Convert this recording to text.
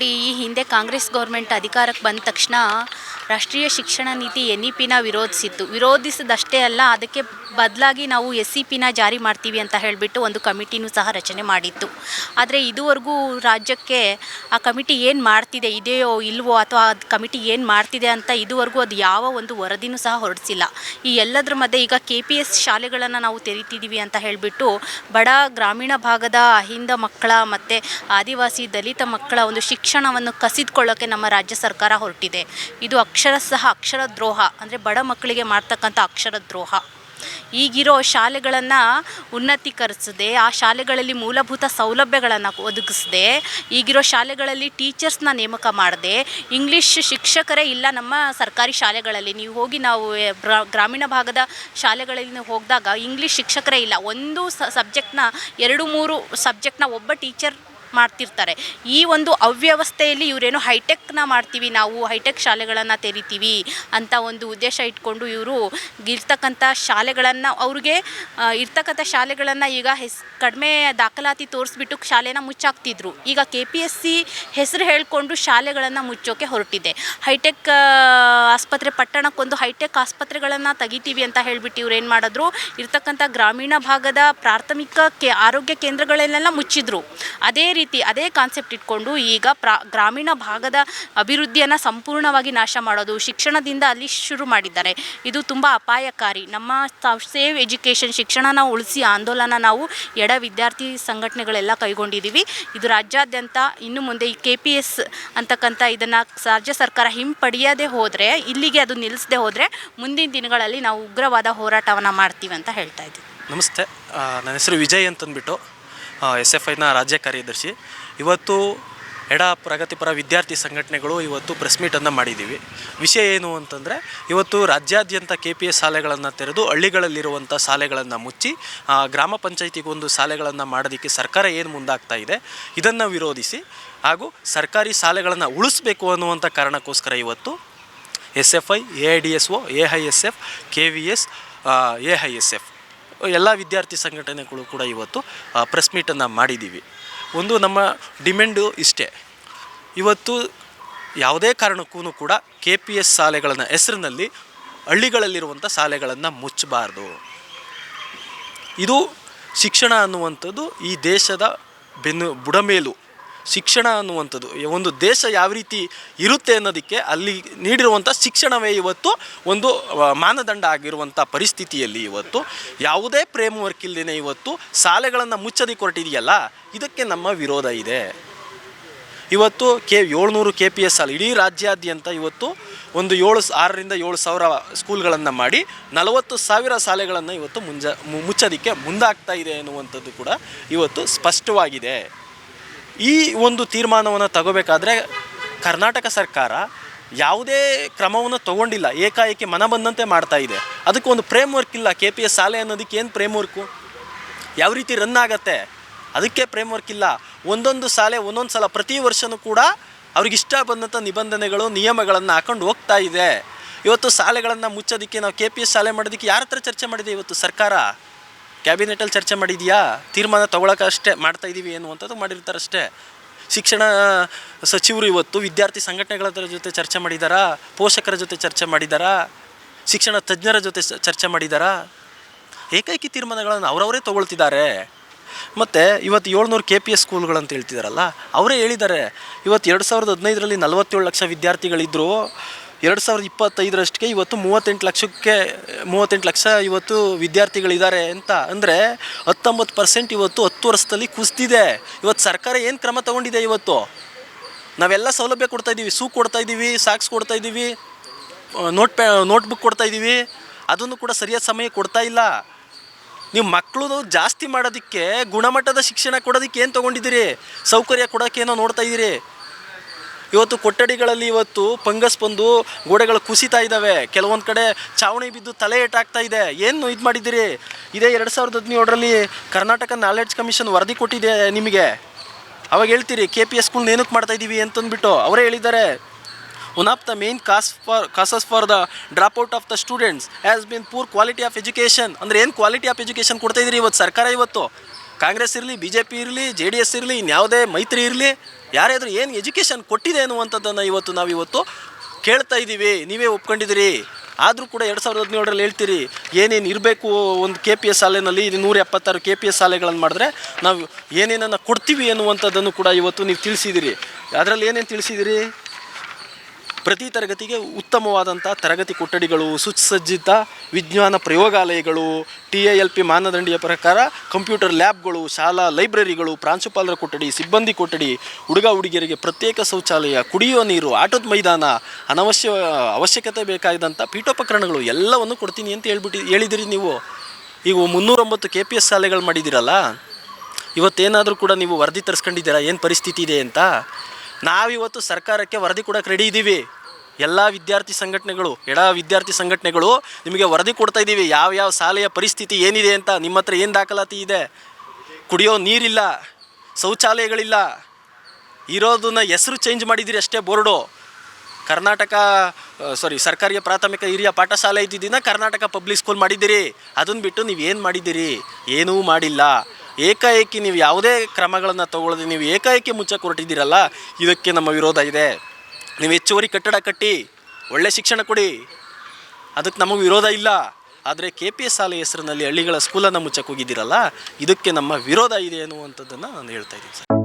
ನೋಡಿ, ಈ ಹಿಂದೆ ಕಾಂಗ್ರೆಸ್ ಗೌರ್ಮೆಂಟ್ ಅಧಿಕಾರಕ್ಕೆ ಬಂದ ತಕ್ಷಣ ರಾಷ್ಟ್ರೀಯ ಶಿಕ್ಷಣ ನೀತಿ ಎನ್ ಇ ಪಿನ ವಿರೋಧಿಸಿತ್ತು. ವಿರೋಧಿಸಿದಷ್ಟೇ ಅಲ್ಲ, ಅದಕ್ಕೆ ಬದಲಾಗಿ ನಾವು ಎಸ್ ಸಿ ಪಿನ ಜಾರಿ ಮಾಡ್ತೀವಿ ಅಂತ ಹೇಳಿಬಿಟ್ಟು ಒಂದು ಕಮಿಟಿನೂ ಸಹ ರಚನೆ ಮಾಡಿತ್ತು. ಆದರೆ ಇದುವರೆಗೂ ರಾಜ್ಯಕ್ಕೆ ಆ ಕಮಿಟಿ ಏನು ಮಾಡ್ತಿದೆ, ಇದೆಯೋ ಇಲ್ವೋ ಅಥವಾ ಅದು ಕಮಿಟಿ ಏನು ಮಾಡ್ತಿದೆ ಅಂತ ಇದುವರೆಗೂ ಅದು ಯಾವ ಒಂದು ವರದಿನೂ ಸಹ ಹೊರಡಿಸಿಲ್ಲ. ಈ ಎಲ್ಲದರ ಮಧ್ಯೆ ಈಗ ಕೆ ಪಿ ಎಸ್ ಶಾಲೆಗಳನ್ನು ನಾವು ತೆರಿತಿದ್ದೀವಿ ಅಂತ ಹೇಳಿಬಿಟ್ಟು ಬಡ ಗ್ರಾಮೀಣ ಭಾಗದ ಅಹಿಂದ ಮಕ್ಕಳ ಮತ್ತು ಆದಿವಾಸಿ ದಲಿತ ಮಕ್ಕಳ ಒಂದು ಶಿಕ್ಷಣವನ್ನು ಕಸಿದುಕೊಳ್ಳೋಕ್ಕೆ ನಮ್ಮ ರಾಜ್ಯ ಸರ್ಕಾರ ಹೊರಟಿದೆ. ಇದು ಅಕ್ಷರ ಸಹ ಅಕ್ಷರ ದ್ರೋಹ ಅಂದರೆ ಬಡ ಮಕ್ಕಳಿಗೆ ಮಾಡ್ತಕ್ಕಂಥ ಅಕ್ಷರ ದ್ರೋಹ ಈಗಿರೋ ಶಾಲೆಗಳನ್ನು ಉನ್ನತೀಕರಿಸದೆ, ಆ ಶಾಲೆಗಳಲ್ಲಿ ಮೂಲಭೂತ ಸೌಲಭ್ಯಗಳನ್ನು ಒದಗಿಸದೆ, ಈಗಿರೋ ಶಾಲೆಗಳಲ್ಲಿ ಟೀಚರ್ಸ್ನ ನೇಮಕ ಮಾಡದೆ. ಇಂಗ್ಲೀಷ್ ಶಿಕ್ಷಕರೇ ಇಲ್ಲ ನಮ್ಮ ಸರ್ಕಾರಿ ಶಾಲೆಗಳಲ್ಲಿ. ನೀವು ಹೋಗಿ ನಾವು ಗ್ರಾಮೀಣ ಭಾಗದ ಶಾಲೆಗಳಲ್ಲಿ ನೀವು ಹೋಗಿದಾಗ ಇಂಗ್ಲೀಷ್ ಶಿಕ್ಷಕರೇ ಇಲ್ಲ. ಒಂದು ಸಬ್ಜೆಕ್ಟ್ನ ಎರಡು ಮೂರು ಸಬ್ಜೆಕ್ಟ್ನ ಒಬ್ಬ ಟೀಚರ್ ಮಾಡ್ತಿರ್ತಾರೆ. ಈ ಒಂದು ಅವ್ಯವಸ್ಥೆಯಲ್ಲಿ ಇವರೇನು ಹೈಟೆಕ್ನ ಮಾಡ್ತೀವಿ, ನಾವು ಹೈಟೆಕ್ ಶಾಲೆಗಳನ್ನು ತೆರಿತೀವಿ ಅಂತ ಒಂದು ಉದ್ದೇಶ ಇಟ್ಕೊಂಡು ಇವರು ಇರ್ತಕ್ಕಂಥ ಶಾಲೆಗಳನ್ನು, ಅವ್ರಿಗೆ ಇರ್ತಕ್ಕಂಥ ಶಾಲೆಗಳನ್ನು ಈಗ ಹೆಸ್, ಕಡಿಮೆ ದಾಖಲಾತಿ ತೋರಿಸ್ಬಿಟ್ಟು ಶಾಲೆನ ಮುಚ್ಚಾಕ್ತಿದ್ರು. ಈಗ ಕೆ ಪಿ ಎಸ್ ಸಿ ಹೆಸರು ಹೇಳಿಕೊಂಡು ಶಾಲೆಗಳನ್ನು ಮುಚ್ಚೋಕೆ ಹೊರಟಿದೆ. ಹೈಟೆಕ್ ಆಸ್ಪತ್ರೆ, ಪಟ್ಟಣಕ್ಕೊಂದು ಹೈಟೆಕ್ ಆಸ್ಪತ್ರೆಗಳನ್ನು ತೆಗಿತೀವಿ ಅಂತ ಹೇಳಿಬಿಟ್ಟು ಇವ್ರು ಏನು ಮಾಡಿದ್ರು? ಇರ್ತಕ್ಕಂಥ ಗ್ರಾಮೀಣ ಭಾಗದ ಪ್ರಾಥಮಿಕ ಕೆ, ಆರೋಗ್ಯ ಕೇಂದ್ರಗಳನ್ನೆಲ್ಲ ಮುಚ್ಚಿದ್ರು. ಅದೇ ರೀತಿ ಅದೇ ಕಾನ್ಸೆಪ್ಟ್ ಇಟ್ಕೊಂಡು ಈಗ ಪ್ರಾ, ಗ್ರಾಮೀಣ ಭಾಗದ ಅಭಿವೃದ್ಧಿಯನ್ನು ಸಂಪೂರ್ಣವಾಗಿ ನಾಶ ಮಾಡೋದು ಶಿಕ್ಷಣದಿಂದ ಅಲ್ಲಿ ಶುರು ಮಾಡಿದ್ದಾರೆ. ಇದು ತುಂಬ ಅಪಾಯಕಾರಿ. ನಮ್ಮ ಸೇವ್ ಎಜುಕೇಷನ್ ಶಿಕ್ಷಣನ ಉಳಿಸಿ ಆಂದೋಲನ ನಾವು ಎಡ ವಿದ್ಯಾರ್ಥಿ ಸಂಘಟನೆಗಳೆಲ್ಲ ಕೈಗೊಂಡಿದ್ದೀವಿ ಇದು ರಾಜ್ಯಾದ್ಯಂತ ಇನ್ನು ಮುಂದೆ ಈ ಕೆ ಪಿ ಎಸ್ ಅಂತಕ್ಕಂಥ ಇದನ್ನು ರಾಜ್ಯ ಸರ್ಕಾರ ಹಿಂಪಡೆಯದೆ ಹೋದರೆ, ಇಲ್ಲಿಗೆ ಅದು ನಿಲ್ಲಿಸದೆ ಹೋದರೆ ಮುಂದಿನ ದಿನಗಳಲ್ಲಿ ನಾವು ಉಗ್ರವಾದ ಹೋರಾಟವನ್ನು ಮಾಡ್ತೀವಿ ಅಂತ ಹೇಳ್ತಾ ಇದ್ದೀವಿ. ನಮಸ್ತೆ. ನನ್ನ ಹೆಸರು ವಿಜಯ್ ಅಂತಂದ್ಬಿಟ್ಟು. ಎಸ್ ಎಫ್ ಐನ ರಾಜ್ಯ ಕಾರ್ಯದರ್ಶಿ. ಇವತ್ತು ಎಡ ಪ್ರಗತಿಪರ ವಿದ್ಯಾರ್ಥಿ ಸಂಘಟನೆಗಳು ಇವತ್ತು ಪ್ರೆಸ್ ಮೀಟನ್ನು ಮಾಡಿದ್ದೀವಿ ವಿಷಯ ಏನು ಅಂತಂದರೆ, ಇವತ್ತು ರಾಜ್ಯಾದ್ಯಂತ ಕೆ ಪಿ ಎಸ್ ಶಾಲೆಗಳನ್ನು ತೆರೆದು ಹಳ್ಳಿಗಳಲ್ಲಿರುವಂಥ ಶಾಲೆಗಳನ್ನು ಮುಚ್ಚಿ ಗ್ರಾಮ ಪಂಚಾಯಿತಿಗೊಂದು ಶಾಲೆಗಳನ್ನು ಮಾಡೋದಕ್ಕೆ ಸರ್ಕಾರ ಏನು ಮುಂದಾಗ್ತಾ ಇದೆ, ಇದನ್ನು ವಿರೋಧಿಸಿ ಹಾಗೂ ಸರ್ಕಾರಿ ಶಾಲೆಗಳನ್ನು ಉಳಿಸ್ಬೇಕು ಅನ್ನುವಂಥ ಕಾರಣಕ್ಕೋಸ್ಕರ ಇವತ್ತು S F I A I D S O A I S F K V S A I S F ಎಲ್ಲ ವಿದ್ಯಾರ್ಥಿ ಸಂಘಟನೆಗಳು ಕೂಡ ಇವತ್ತು ಪ್ರೆಸ್ ಮೀಟನ್ನು ಮಾಡಿದ್ದೀವಿ ಒಂದು ನಮ್ಮ ಡಿಮೆಂಡು ಇಷ್ಟೇ. ಇವತ್ತು ಯಾವುದೇ ಕಾರಣಕ್ಕೂ ಕೂಡ ಕೆ ಪಿ ಎಸ್ ಶಾಲೆಗಳನ್ನು ಹೆಸರಿನಲ್ಲಿ ಹಳ್ಳಿಗಳಲ್ಲಿರುವಂಥ ಶಾಲೆಗಳನ್ನು ಮುಚ್ಚಬಾರ್ದು. ಇದು ಶಿಕ್ಷಣ ಅನ್ನುವಂಥದ್ದು ಈ ದೇಶದ ಬೆನ್ನು ಬುಡಮೇಲು. ಶಿಕ್ಷಣ ಅನ್ನುವಂಥದ್ದು. ಒಂದು ದೇಶ ಯಾವ ರೀತಿ ಇರುತ್ತೆ ಅನ್ನೋದಕ್ಕೆ ಅಲ್ಲಿ ನೀಡಿರುವಂಥ ಶಿಕ್ಷಣವೇ ಇವತ್ತು ಒಂದು ಮಾನದಂಡ ಆಗಿರುವಂಥ ಪರಿಸ್ಥಿತಿಯಲ್ಲಿ ಇವತ್ತು. ಯಾವುದೇ ಫ್ರೇಮ್ ವರ್ಕ್ ಇಲ್ಲದೇ ಇವತ್ತು ಶಾಲೆಗಳನ್ನು ಮುಚ್ಚದಿ ಕೊರಟಿದೆಯಲ್ಲ, ಇದಕ್ಕೆ ನಮ್ಮ ವಿರೋಧ ಇದೆ. ಇವತ್ತು ಕೆ, ಏಳ್ನೂರು ಕೆ ಪಿ ಎಸ್ ಅಲ್ಲಿ ಇಡೀ ರಾಜ್ಯಾದ್ಯಂತ ಇವತ್ತು ಒಂದು ಏಳು ಆರರಿಂದ ಏಳು ಸಾವಿರ ಸ್ಕೂಲ್ಗಳನ್ನು ಮಾಡಿ ನಲವತ್ತು ಸಾವಿರ ಶಾಲೆಗಳನ್ನು ಇವತ್ತು ಮುಂಜ ಮುಚ್ಚೋದಕ್ಕೆ ಮುಂದಾಗ್ತಾ ಇದೆ ಎನ್ನುವಂಥದ್ದು ಕೂಡ ಇವತ್ತು ಸ್ಪಷ್ಟವಾಗಿದೆ. ಈ ಒಂದು ತೀರ್ಮಾನವನ್ನು ತಗೋಬೇಕಾದ್ರೆ ಕರ್ನಾಟಕ ಸರ್ಕಾರ ಯಾವುದೇ ಕ್ರಮವನ್ನು ತಗೊಂಡಿಲ್ಲ, ಏಕಾಏಕಿ ಮನ ಬಂದಂತೆ ಮಾಡ್ತಾ ಇದೆ. ಅದಕ್ಕೆ ಒಂದು ಫ್ರೇಮ್ ವರ್ಕ್ ಇಲ್ಲ ಕೆ ಪಿ ಎಸ್ ಶಾಲೆ ಅನ್ನೋದಕ್ಕೆ ಏನು ಫ್ರೇಮ್ ವರ್ಕು ಯಾವ ರೀತಿ ರನ್ ಆಗತ್ತೆ? ಅದಕ್ಕೆ ಫ್ರೇಮ್ ವರ್ಕ್ ಇಲ್ಲ. ಒಂದೊಂದು ಶಾಲೆ ಒಂದೊಂದು ಸಲ ಪ್ರತಿ ವರ್ಷವೂ ಕೂಡ ಅವ್ರಿಗೆ ಇಷ್ಟ ಬಂದಂಥ ನಿಬಂಧನೆಗಳು, ನಿಯಮಗಳನ್ನು ಹಾಕೊಂಡು ಹೋಗ್ತಾ ಇದೆ. ಇವತ್ತು ಶಾಲೆಗಳನ್ನು ಮುಚ್ಚೋದಕ್ಕೆ ನಾವು ಕೆ ಪಿ ಎಸ್ ಶಾಲೆ ಮಾಡೋದಕ್ಕೆ ಯಾರ ಹತ್ರ ಚರ್ಚೆ ಮಾಡಿದೆ ಇವತ್ತು ಸರ್ಕಾರ? ಕ್ಯಾಬಿನೆಟಲ್ಲಿ ಚರ್ಚೆ ಮಾಡಿದೆಯಾ? ತೀರ್ಮಾನ ತಗೊಳಕ್ಕೆ ಅಷ್ಟೇ ಮಾಡ್ತಾ ಇದ್ದೀವಿ ಅಂತದ್ದು ಮಾಡಿರ್ತಾರಷ್ಟೇ ಶಿಕ್ಷಣ ಸಚಿವರು ಇವತ್ತು ವಿದ್ಯಾರ್ಥಿ ಸಂಘಟನೆಗಳ ಜೊತೆ ಚರ್ಚೆ ಮಾಡಿದಾರಾ? ಪೋಷಕರ ಜೊತೆ ಚರ್ಚೆ ಮಾಡಿದಾರಾ? ಶಿಕ್ಷಣ ತಜ್ಞರ ಜೊತೆ ಚರ್ಚೆ ಮಾಡಿದಾರಾ? ಏಕೈಕಿ ತೀರ್ಮಾನಗಳನ್ನು ಅವರವರೇ ತಗೊಳ್ತಿದ್ದಾರೆ. ಮತ್ತು ಇವತ್ತು ಏಳ್ನೂರು ಕೆ ಪಿ ಎಸ್ ಸ್ಕೂಲ್ಗಳಂತ ಹೇಳ್ತಿದಾರಲ್ಲ, ಅವರೇ ಹೇಳಿದ್ದಾರೆ ಇವತ್ತು ಎರಡು ಸಾವಿರದ ಹದಿನೈದರಲ್ಲಿ ನಲವತ್ತೇಳು ಲಕ್ಷ ವಿದ್ಯಾರ್ಥಿಗಳಿದ್ದರು ಎರಡು ಸಾವಿರದ ಇಪ್ಪತ್ತೈದರಷ್ಟಕ್ಕೆ ಇವತ್ತು ಮೂವತ್ತೆಂಟು ಲಕ್ಷಕ್ಕೆ, ಮೂವತ್ತೆಂಟು ಲಕ್ಷ ಇವತ್ತು ವಿದ್ಯಾರ್ಥಿಗಳಿದ್ದಾರೆ ಅಂತ. ಅಂದರೆ ಹತ್ತೊಂಬತ್ತು ಪರ್ಸೆಂಟ್ ಇವತ್ತು ಹತ್ತು ವರ್ಷದಲ್ಲಿ ಕುಸ್ತಿದೆ. ಇವತ್ತು ಸರ್ಕಾರ ಏನು ಕ್ರಮ ತಗೊಂಡಿದೆ ಇವತ್ತು? ನಾವೆಲ್ಲ ಸೌಲಭ್ಯ ಕೊಡ್ತಾ ಇದ್ದೀವಿ ಸೂ ಕೊಡ್ತಾ ಇದ್ದೀವಿ ಸಾಕ್ಸ್ ಕೊಡ್ತಾ ಇದ್ದೀವಿ ನೋಟ್ ಪ್ಯಾ ನೋಟ್ಬುಕ್ ಕೊಡ್ತಾ ಇದ್ದೀವಿ ಅದನ್ನು ಕೂಡ ಸರಿಯಾದ ಸಮಯ ಕೊಡ್ತಾ ಇಲ್ಲ. ನೀವು ಮಕ್ಕಳು ಜಾಸ್ತಿ ಮಾಡೋದಕ್ಕೆ, ಗುಣಮಟ್ಟದ ಶಿಕ್ಷಣ ಕೊಡೋದಕ್ಕೆ ಏನು ತೊಗೊಂಡಿದ್ದೀರಿ? ಸೌಕರ್ಯ ಕೊಡೋಕ್ಕೇನೋ ನೋಡ್ತಾ ಇದ್ದೀರಿ ಇವತ್ತು ಕೊಠಡಿಗಳಲ್ಲಿ ಇವತ್ತು ಫಂಗಸ್ ಬಂದು ಗೋಡೆಗಳು ಕುಸಿತಾ ಇದ್ದಾವೆ. ಕೆಲವೊಂದು ಕಡೆ ಚಾವಣಿ ಬಿದ್ದು ತಲೆ ಏಟಾಗ್ತಾ ಇದೆ. ಏನು ಇದು ಮಾಡಿದ್ದೀರಿ? ಇದೇ ಎರಡು ಸಾವಿರದ ಹದಿನೇಳರಲ್ಲಿ ಕರ್ನಾಟಕ ನಾಲೆಡ್ಜ್ ಕಮಿಷನ್ ವರದಿ ಕೊಟ್ಟಿದೆ ನಿಮಗೆ. ಅವಾಗ ಹೇಳ್ತೀರಿ, ಕೆ ಪಿ ಎಸ್ ಏನಕ್ಕೆ ಮಾಡ್ತಾ ಇದ್ದೀವಿ ಅಂತಂದ್ಬಿಟ್ಟು. ಅವರೇ ಹೇಳಿದ್ದಾರೆ. One of the main cause for causes for the drop out of the students. Has been poor quality of education ಅಂದರೆ ಏನು ಕ್ವಾಲಿಟಿ ಆಫ್ ಎಜುಕೇಷನ್ ಕೊಡ್ತಾ ಇದ್ದೀರಿ ಇವತ್ತು ಸರ್ಕಾರ ಇವತ್ತು? ಕಾಂಗ್ರೆಸ್ ಇರಲಿ ಬಿ ಜೆ ಪಿ ಇರಲಿ, ಜೆ ಡಿ ಎಸ್ ಇರಲಿ ಇನ್ಯಾವುದೇ ಮೈತ್ರಿ ಇರಲಿ ಯಾರಾದರೂ ಏನು ಎಜುಕೇಷನ್ ಕೊಟ್ಟಿದೆ ಅನ್ನುವಂಥದ್ದನ್ನು ಇವತ್ತು ನಾವು ಇವತ್ತು ಕೇಳ್ತಾ ಇದ್ದೀವಿ. ನೀವೇ ಒಪ್ಕೊಂಡಿದ್ದೀರಿ. ಆದರೂ ಕೂಡ ಎರಡು ಸಾವಿರದ ಹದಿನೇಳರಲ್ಲಿ ಹೇಳ್ತೀರಿ, ಏನೇನು ಇರಬೇಕು ಒಂದು ಕೆ ಪಿ ಎಸ್ ಶಾಲೆನಲ್ಲಿ ನೂರ ಎಪ್ಪತ್ತಾರು ಕೆ ಪಿ ಎಸ್ ಶಾಲೆಗಳನ್ನು ಮಾಡಿದ್ರೆ ನಾವು ಏನೇನನ್ನು ಕೊಡ್ತೀವಿ ಅನ್ನುವಂಥದ್ದನ್ನು ಕೂಡ ಇವತ್ತು ನೀವು ತಿಳಿಸಿದಿರಿ ಅದರಲ್ಲಿ ಏನೇನು ತಿಳಿಸಿದಿರಿ ಪ್ರತಿ ತರಗತಿಗೆ ಉತ್ತಮವಾದಂಥ ತರಗತಿ ಕೊಠಡಿಗಳು, ಸುಸಜ್ಜಿತ ವಿಜ್ಞಾನ ಪ್ರಯೋಗಾಲಯಗಳು, ಟಿ ಎ ಎಲ್ ಪಿ ಮಾನದಂಡಿಯ ಪ್ರಕಾರ ಕಂಪ್ಯೂಟರ್ ಲ್ಯಾಬ್ಗಳು, ಶಾಲಾ ಲೈಬ್ರರಿಗಳು, ಪ್ರಾಂಶುಪಾಲರ ಕೊಠಡಿ, ಸಿಬ್ಬಂದಿ ಕೊಠಡಿ, ಹುಡುಗ ಹುಡುಗಿಯರಿಗೆ ಪ್ರತ್ಯೇಕ ಶೌಚಾಲಯ, ಕುಡಿಯುವ ನೀರು, ಆಟದ ಮೈದಾನ, ಅನವಶ್ಯ ಅವಶ್ಯಕತೆ ಬೇಕಾದಂಥ ಪೀಠೋಪಕರಣಗಳು ಎಲ್ಲವನ್ನು ಕೊಡ್ತೀನಿ ಅಂತ ಹೇಳ್ಬಿಟ್ಟು ಹೇಳಿದಿರಿ ನೀವು. ಈಗ ಮುನ್ನೂರೊಂಬತ್ತು ಕೆ ಪಿ ಎಸ್ ಶಾಲೆಗಳು ಮಾಡಿದ್ದೀರಲ್ಲ, ಇವತ್ತೇನಾದರೂ ಕೂಡ ನೀವು ವರದಿ ತರಿಸ್ಕೊಂಡಿದ್ದೀರಾ? ಏನು ಪರಿಸ್ಥಿತಿ ಇದೆ ಅಂತ? ನಾವಿವತ್ತು ಸರ್ಕಾರಕ್ಕೆ ವರದಿ ಕೊಡಕ್ಕೆ ರೆಡಿ ಇದ್ದೀವಿ ಎಲ್ಲ ವಿದ್ಯಾರ್ಥಿ ಸಂಘಟನೆಗಳು, ಎಡ ವಿದ್ಯಾರ್ಥಿ ಸಂಘಟನೆಗಳು ನಿಮಗೆ ವರದಿ ಕೊಡ್ತಾ ಇದ್ದೀವಿ ಯಾವ ಯಾವ ಶಾಲೆಯ ಪರಿಸ್ಥಿತಿ ಏನಿದೆ ಅಂತ ನಿಮ್ಮ ಹತ್ರ ಏನು ದಾಖಲಾತಿ ಇದೆ? ಕುಡಿಯೋ ನೀರಿಲ್ಲ, ಶೌಚಾಲಯಗಳಿಲ್ಲ, ಇರೋದನ್ನ ಹೆಸರು ಚೇಂಜ್ ಮಾಡಿದ್ದೀರಿ ಅಷ್ಟೇ ಬೋರ್ಡು. ಕರ್ನಾಟಕ ಸಾರಿ ಸರ್ಕಾರಿ ಪ್ರಾಥಮಿಕ ಹಿರಿಯ ಪಾಠಶಾಲೆ ಇದ್ದಿದ್ದಿನ ಕರ್ನಾಟಕ ಪಬ್ಲಿಕ್ ಸ್ಕೂಲ್ ಮಾಡಿದ್ದೀರಿ. ಅದನ್ನು ಬಿಟ್ಟು ನೀವು ಏನು ಮಾಡಿದ್ದೀರಿ? ಏನೂ ಮಾಡಿಲ್ಲ. ಏಕಾಏಕಿ ನೀವು ಯಾವುದೇ ಕ್ರಮಗಳನ್ನು ತಗೊಳ್ಳದೆ ನೀವು ಏಕಾಏಕಿ ಮುಚ್ಚಕ್ಕೆ ಹೊರಟಿದ್ದೀರಲ್ಲ ಇದಕ್ಕೆ ನಮ್ಮ ವಿರೋಧ ಇದೆ. ನೀವು ಹೆಚ್ಚುವರಿ ಕಟ್ಟಡ ಕಟ್ಟಿ, ಒಳ್ಳೆ ಶಿಕ್ಷಣ ಕೊಡಿ. ಅದಕ್ಕೆ ನಮಗೆ ವಿರೋಧ ಇಲ್ಲ. ಆದರೆ ಕೆ ಪಿ ಎಸ್ ಶಾಲೆ ಹೆಸರಿನಲ್ಲಿ ಹಳ್ಳಿಗಳ ಸ್ಕೂಲನ್ನು ಮುಚ್ಚಕ್ಕೆ ಹೋಗಿದ್ದೀರಲ್ಲ ಇದಕ್ಕೆ ನಮ್ಮ ವಿರೋಧ ಇದೆ ಅನ್ನುವಂಥದ್ದನ್ನು ನಾನು ಹೇಳ್ತಾ ಇದ್ದೀನಿ ಸರ್.